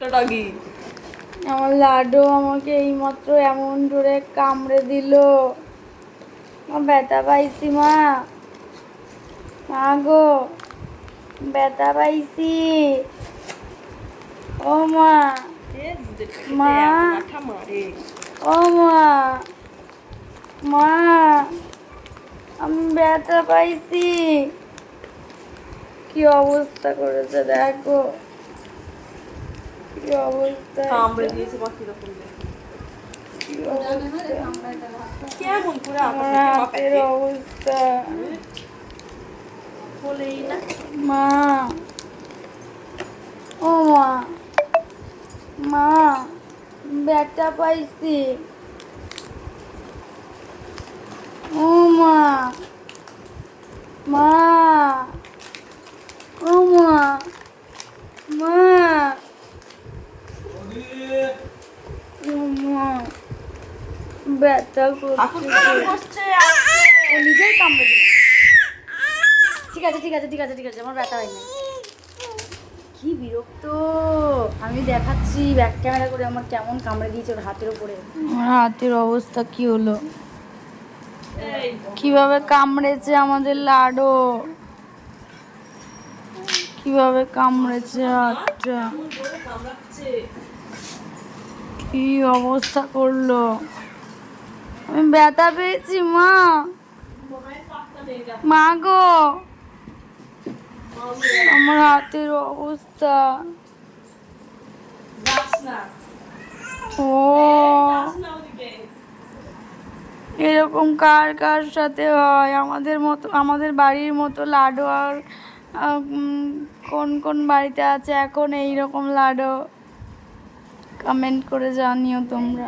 Doggy আমার লাডু আমাকে এইমাত্র এমন জোরে কামড়ে দিল। ব্যথা পাইছি মা। মা গো ব্যথা পাইছি। ও মা। মা। ও মা। মা আমি ব্যথা পাইছি। কি অবস্থা করেছে দেখো। কি অবস্থা? কামড়ে দিয়েছে মা কীরকম কেমন করে আমার অবস্থা। বলেই না। মা। ও মা। মা ব্যথা পাইছি। ও মা। মা। ও মা। মা। ব্যথা করছে ও নিজেই কামড়ে দিল। ঠিক আছে ঠিক আছে ঠিক আছে ঠিক আছে আমার ব্যথা হয়নি। কি বিরক্ত। আমি দেখাচ্ছি ব্যাক ক্যামেরা করে আমার কেমন কামড়ে দিয়েছে ওর হাতের উপরে। আমার হাতের অবস্থা কি হলো? এই কীভাবে কামড়েছে আমাদের লাডো? কীভাবে কামড়েছে কামড়াচ্ছে কি অবস্থা করল? আমি ব্যথা পেয়েছি, মা। মা গো। আমার হাতের অবস্থা। ও। এরকম কার কার সাথে হয়? আমাদের মতো, আমাদের বাড়ির মতো লাডু আর কোন কোন বাড়িতে আছে এখন এই রকম লাডু? কমেন্ট করে জানিও তোমরা।